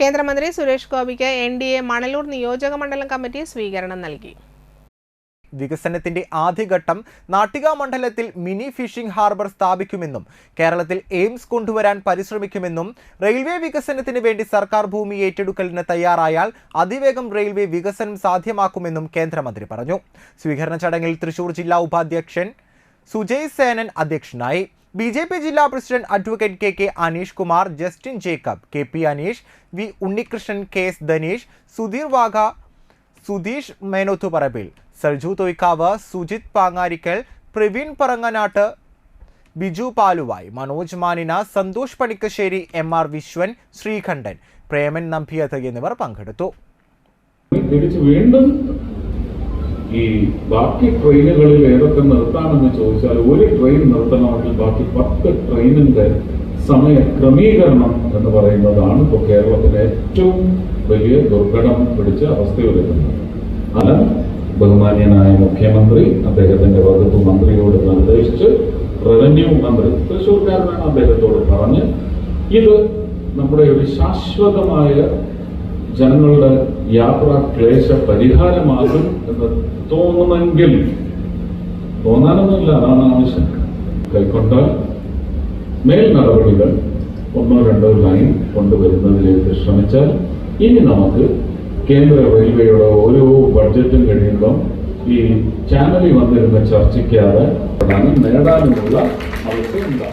കേന്ദ്രമന്ത്രി സുരേഷ് ഗോപിക്ക് N D A Manalur നിയോജക മണ്ഡലം കമ്മിറ്റി സ്വീകരണം നൽകി. വികസനത്തിന്റെ ആദ്യഘട്ടം നാട്ടിക മണ്ഡലത്തിൽ മിനി ഫിഷിംഗ് ഹാർബർ സ്ഥാപിക്കുമെന്നും കേരളത്തിൽ എയിംസ് കൊണ്ടുവരാൻ പരിശ്രമിക്കുമെന്നും റെയിൽവേ വികസനത്തിന് വേണ്ടി സർക്കാർ ഭൂമി ഏറ്റെടുക്കലിന് തയ്യാറായാൽ അതിവേഗം റെയിൽവേ വികസനം സാധ്യമാക്കുമെന്നും കേന്ദ്രമന്ത്രി പറഞ്ഞു. സ്വീകരണ ചടങ്ങിൽ തൃശൂർ ജില്ലാ ഉപാധ്യക്ഷൻ സുജയ് സേനൻ അധ്യക്ഷനായി. ബി ജെ പി ജില്ലാ president advocate K K Aneesh Kumar Justin Jacob K P Aneesh V Unnikrishnan K S Dhaneesh Sudheer Vagha Sudheesh Menothuparambil Sarju Thoykkavu Sujith Pangarikkal Praveen Parangattu Biju Paluvai Manoj Manina Santhosh Panikkassery M R Viswan Sreekantan Preman Nambiath എന്നിവർ പങ്കെടുത്തു. വീണ്ടും ഈ ബാക്കി ട്രെയിനുകളിൽ ഏതൊക്കെ നിർത്താമെന്ന് ചോദിച്ചാൽ ഒരു train നിർത്തണമെങ്കിൽ ബാക്കി പത്ത് ട്രെയിനിന്റെ സമയ ക്രമീകരണം എന്ന് പറയുന്നതാണ് ഇപ്പോൾ കേരളത്തിലെ ഏറ്റവും വലിയ ദുർഘടം പിടിച്ച അവസ്ഥ വരുന്നത് അത് ബഹുമാന്യനായ മുഖ്യമന്ത്രി അദ്ദേഹത്തിന്റെ വകുപ്പ് മന്ത്രിയോട് നിർദ്ദേശിച്ച് റവന്യൂ മന്ത്രി തൃശ്ശൂർക്കാരനാണ് അദ്ദേഹത്തോട് പറഞ്ഞ് ഇത് നമ്മുടെ ഒരു ശാശ്വതമായ ജനങ്ങളുടെ യാത്രാ ക്ലേശ പരിഹാരമാകും എന്ന് തോന്നുമെങ്കിൽ തോന്നാനൊന്നുമില്ല അതാണ് ആവശ്യം. കൈക്കൊണ്ട മേൽ നടപടികൾ ഒന്നോ രണ്ടോ ലൈൻ കൊണ്ടുവരുന്നതിലേക്ക് ശ്രമിച്ചാൽ ഇനി നമുക്ക് കേന്ദ്ര റെയിൽവേയുടെ ഓരോ ബഡ്ജറ്റും കഴിയുമ്പം ഈ ചാനലിൽ വന്നിരുന്ന ചർച്ചയ്ക്കാതെ നേടാനുമുള്ള അവസ്ഥ